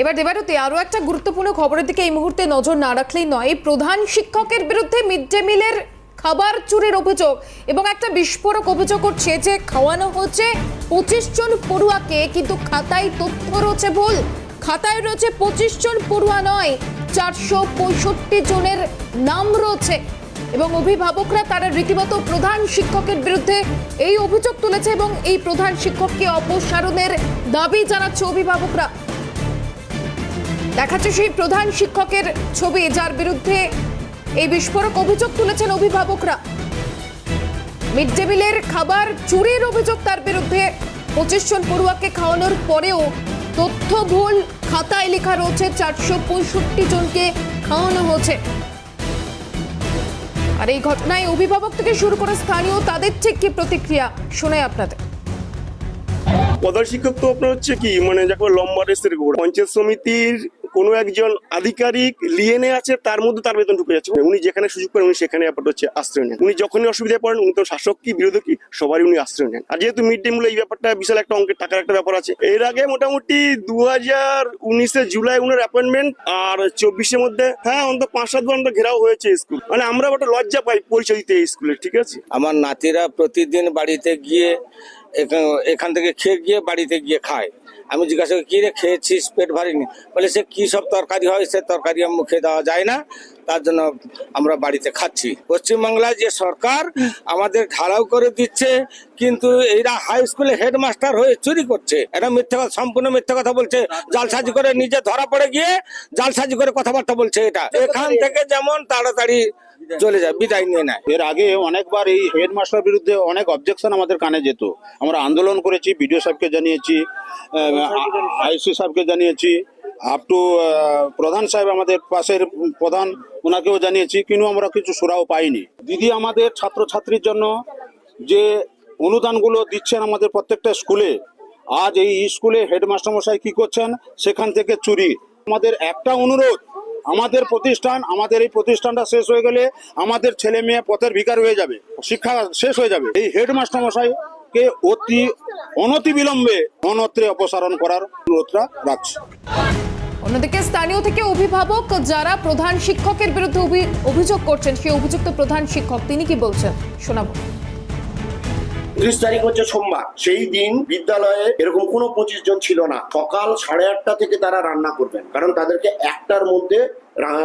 এবার দেবারতী আরও একটা গুরুত্বপূর্ণ খবরের দিকে এই মুহূর্তে নজর না রাখলেই নয়। প্রধান শিক্ষকের বিরুদ্ধে মিড ডে মিলের খাবার চুরির অভিযোগ এবং একটা বিস্ফোরক অভিযোগ করছে যে খাওয়ানো হচ্ছে পঁচিশ জন পড়ুয়াকে, কিন্তু খাতায় তথ্য রয়েছে ভুল। খাতায় রয়েছে পঁচিশ জন পড়ুয়া নয়, চারশো পঁয়ষট্টি জনের নাম রয়েছে এবং অভিভাবকরা তারা রীতিমতো প্রধান শিক্ষকের বিরুদ্ধে এই অভিযোগ তুলেছে এবং এই প্রধান শিক্ষককে অপসারণের দাবি জানাচ্ছে অভিভাবকরা। দেখাচ্ছে সেই প্রধান শিক্ষকের ছবি, যার বিরুদ্ধে এই বিস্ফোরক অভিযোগ তুলেছেন অভিভাবকরা। মিড ডে মিলের খাবার চুরির অভিযোগ, তার বিরুদ্ধে পঁচিশ জন পড়ুয়াকে খাওয়ানোর পরেও তথ্য ভুল, খাতায় লেখা রয়েছে চারশো পঁয়ষট্টি জনকে খাওয়ানো হয়েছে। আর এই ঘটনায় অভিভাবক থেকে শুরু করে স্থানীয়, তাদের ঠিক কি প্রতিক্রিয়া, শোনাই আপনাদের। প্রধান শিক্ষক তো আপনার হচ্ছে কি মানে যাকে লম্বা রেসের পঞ্চায়েত সমিতির কোনো একজন আধিকারিক লিয়েনে আছে, তার মধ্যে তার বেতন ঢুকে যাচ্ছে। উনি যেখানে সুযোগ পান, উনি সেখানে ব্যাপারটা হচ্ছে আশ্রয় নেন। উনি যখনই অসুবিধায় পড়েন, উনি তো শাসক কি, বিরোধী কি, সবারই উনি আশ্রয় নেন। আর যেহেতু মিড ডে মিল এই ব্যাপারটা বিশাল একটা অঙ্কের, টাকার একটা ব্যাপার আছে, এর আগে মোটামুটি দু হাজার উনিশে জুলাই উনার অ্যাপয়েন্টমেন্ট আর চব্বিশের মধ্যে হ্যাঁ অন্তত পাঁচ সাত ঘণ্টা ঘেরাও হয়েছে স্কুল মানে আমরা একটা লজ্জা পাই পরিচয় দিতে স্কুলে ঠিক আছে? আমার নাতিরা প্রতিদিন বাড়িতে গিয়ে, এখান থেকে খেয়ে গিয়ে বাড়িতে গিয়ে খায়। আমি জিজ্ঞাসা করি কি রে খেয়েছিস পেট ভারিনি বলে সে কী সব তরকারি হয় সে তরকারি মুখে দেওয়া যায় না তার জন্য আমরা বাড়িতে খাচ্ছি। পশ্চিমবাংলায় যে সরকার আমাদের ঢালাও করে দিচ্ছে কিন্তু এরা হাই স্কুলে হেডমাস্টার হয়ে চুরি করছে। এটা মিথ্যা কথা সম্পূর্ণ মিথ্যা কথা বলছে। জালসাজি করে নিজে ধরা পড়ে গিয়ে জালসাজি করে কথাবার্তা বলছে এটা। এখান থেকে যেমন তাড়াতাড়ি চলে যায়, বিদায় নিয়ে নেয়। এর আগে অনেকবার এই হেডমাস্টার বিরুদ্ধে অনেক অবজেকশন আমাদের কানে যেত। আমরা আন্দোলন করেছি, বিডিও সাহেবকে জানিয়েছি আইসি সাহেবকে জানিয়েছি আপ টু প্রধান সাহেব আমাদের পাশের প্রধান, ওনাকেও জানিয়েছি, কিন্তু আমরা কিছু সুরাও পাইনি। দিদি আমাদের ছাত্রছাত্রীর জন্য যে অনুদানগুলো দিচ্ছেন আমাদের প্রত্যেকটা স্কুলে, আজ এই স্কুলে হেডমাস্টার মশাই কি করছেন? সেখান থেকে চুরি। আমাদের একটা অনুরোধ আমাদের প্রতিষ্ঠান, আমাদের এই প্রতিষ্ঠানটা শেষ হয়ে গেলে আমাদের ছেলে মেয়ে পথের ভিকার হয়ে যাবে, শিক্ষা শেষ হয়ে যাবে। এই হেডমাস্টার মশাইকে অতি অনতি বিলম্বে অনত্রে অপসারণ করার অনুরোধটা রাখছি। অন্যদিকে স্থানীয় থেকে অভিভাবক যারা প্রধান শিক্ষকের বিরুদ্ধে অভি- অভিযোগ করছেন, সেই অভিযুক্ত প্রধান শিক্ষক তিনি কি বলছেন? শোনাবো। উনত্রিশ তারিখ হচ্ছে সোমবার। সেই দিন বিদ্যালয়ে এরকম কোনো পঁচিশ জন ছিল না। সকাল সাড়ে আটটা থেকে তারা রান্না করবেন। কারণ তাদেরকে একটার মধ্যে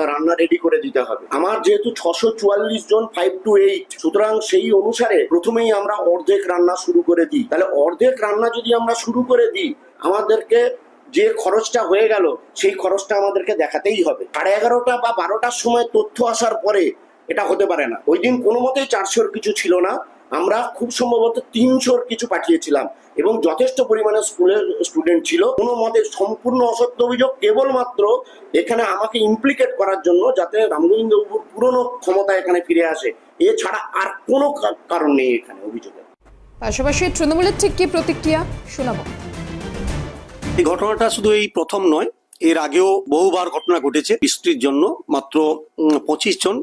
রান্না রেডি করে দিতে হবে। আমার যেহেতু ছশো চুয়াল্লিশ জন ফাইভ টু এইট সুতরাং সেই অনুসারে প্রথমেই আমরা অর্ধেক রান্না শুরু করে দিই। তাহলে অর্ধেক রান্না যদি আমরা শুরু করে দিই, আমাদেরকে যে খরচটা হয়ে গেল, সেই খরচটা আমাদেরকে দেখাতেই হবে। সাড়ে এগারোটা বা বারোটার সময় তথ্য আসার পরে এটা হতে পারে না। ওই দিন কোনো মতেই চারশোর কিছু ছিল না। আমরা খুব সম্ভবত তিনশোর কিছু পাঠিয়েছিলাম এবং যথেষ্ট পরিমাণে স্কুলের স্টুডেন্ট ছিল। কোনো মতে সম্পূর্ণ অসত্য অভিযোগ কেবলমাত্র এখানে আমাকে ইমপ্লিকেট করার জন্য যাতে রামগোবিন্দবাবুর পুরনো ক্ষমতা এখানে ফিরে আসে। এছাড়া আর কোনো কারণ নেই এখানে অভিযোগের পাশাপাশি তৃণমূলের ঠিক কি প্রতিক্রিয়া শোনাবো। এই ঘটনাটা শুধু এই প্রথম নয় এর আগেও বহুবার ঘটনা ঘটেছে। বৃষ্টির জন্য মাত্র পঁচিশ জন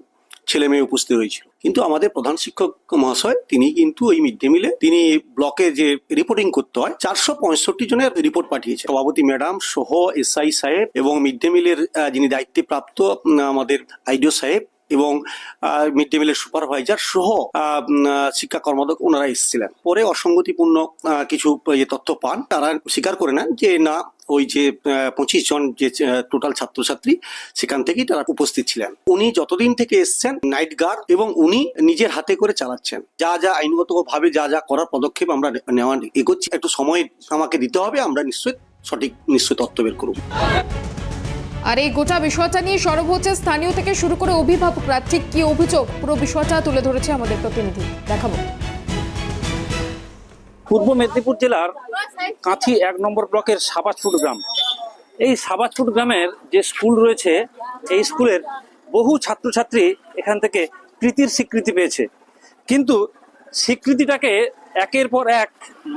ছেলে মেয়ে উপস্থিত হয়েছিল। কিন্তু আমাদের প্রধান শিক্ষক মহাশয়, তিনি কিন্তু ওই মিড ডে মিলে, তিনি ব্লকে যে রিপোর্টিং করতে হয়, চারশো পঁয়ষট্টি জনের রিপোর্ট পাঠিয়েছে সভাপতি ম্যাডাম সহ এসআই সাহেব এবং মিড ডে মিলের যিনি দায়িত্বে প্রাপ্ত আমাদের আইডিও সাহেব এবং মিড ডে মিলের সুপারভাইজার সহ শিক্ষা কর্মদক ওনারা এসেছিলেন। পরে অসঙ্গতিপূর্ণ কিছু তথ্য পান। তারা স্বীকার করে নেন যে, না, ওই যে পঁচিশ জন যে টোটাল ছাত্রছাত্রী, সেখান থেকেই তারা উপস্থিত ছিলেন। উনি যতদিন থেকে এসছেন নাইট গার্ড এবং উনি নিজের হাতে করে চালাচ্ছেন। যা যা আইনগত ভাবে যা যা করার পদক্ষেপ আমরা নেওয়া, এগোচ্ছি। একটু সময় আমাকে দিতে হবে, আমরা নিশ্চয়ই সঠিক, নিশ্চয়ই তথ্য বের করব। আর এই গোটা বিষয়টা নিয়ে সরব হচ্ছে স্থানীয় থেকে শুরু করে অভিভাবকরা। ঠিক কি অভিযোগ? পুরো বিষয়টা তুলে ধরেছে আমাদের প্রতিনিধি। দেখাবো। পূর্ব মেদিনীপুর জেলার কাঁথি এক নম্বর ব্লকের সাবাজপুর গ্রাম। এই সাবাজপুর গ্রামের যে স্কুল রয়েছে, এই স্কুলের বহু ছাত্রছাত্রী এখান থেকে কৃতির স্বীকৃতি পেয়েছে। কিন্তু স্বীকৃতিটাকে একের পর এক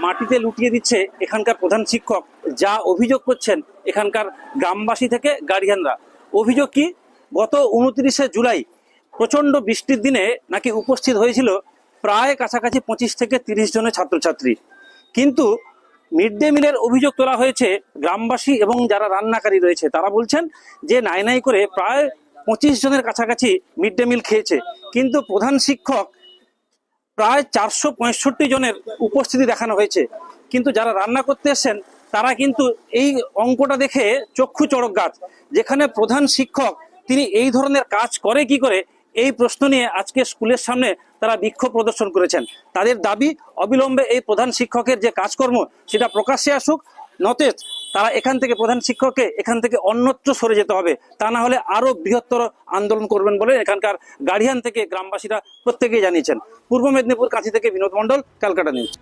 মাটিতে লুটিয়ে দিচ্ছে এখানকার প্রধান শিক্ষক, যা অভিযোগ করছেন এখানকার গ্রামবাসী থেকে গার্ডিয়ানরা অভিযোগ কি? গত উনত্রিশে জুলাই প্রচণ্ড বৃষ্টির দিনে নাকি উপস্থিত হয়েছিল প্রায় কাছাকাছি পঁচিশ থেকে তিরিশ জনের ছাত্রছাত্রী। কিন্তু মিড ডে মিলের অভিযোগ তোলা হয়েছে গ্রামবাসী এবং যারা রান্নাকারী রয়েছে, তারা বলছেন যে নাই নাই করে প্রায় পঁচিশ জনের কাছাকাছি মিড ডে মিল খেয়েছে। কিন্তু প্রধান শিক্ষক প্রায় চারশো পঁয়ষট্টি জনের উপস্থিতি দেখানো হয়েছে। কিন্তু যারা রান্না করতে এসেছেন, তারা কিন্তু এই অঙ্কটা দেখে চক্ষু চড়ক গাছ। যেখানে প্রধান শিক্ষক, তিনি এই ধরনের কাজ করে কি করে, এই প্রশ্ন নিয়ে আজকে স্কুলের সামনে তারা বিক্ষোভ প্রদর্শন করেছেন। তাদের দাবি, অবিলম্বে এই প্রধান শিক্ষকের যে কাজকর্ম, সেটা প্রকাশ্যে আসুক, নচেত তারা এখান থেকে প্রধান শিক্ষককে এখান থেকে অন্যত্র সরে যেতে হবে। তা না হলে আরও বৃহত্তর আন্দোলন করবেন বলে এখানকার গার্ডিয়ান থেকে গ্রামবাসীরা প্রত্যেকেই জানিয়েছেন। পূর্ব মেদিনীপুর কাঁচি থেকে বিনোদ মণ্ডল, ক্যালকাটা নিউজ।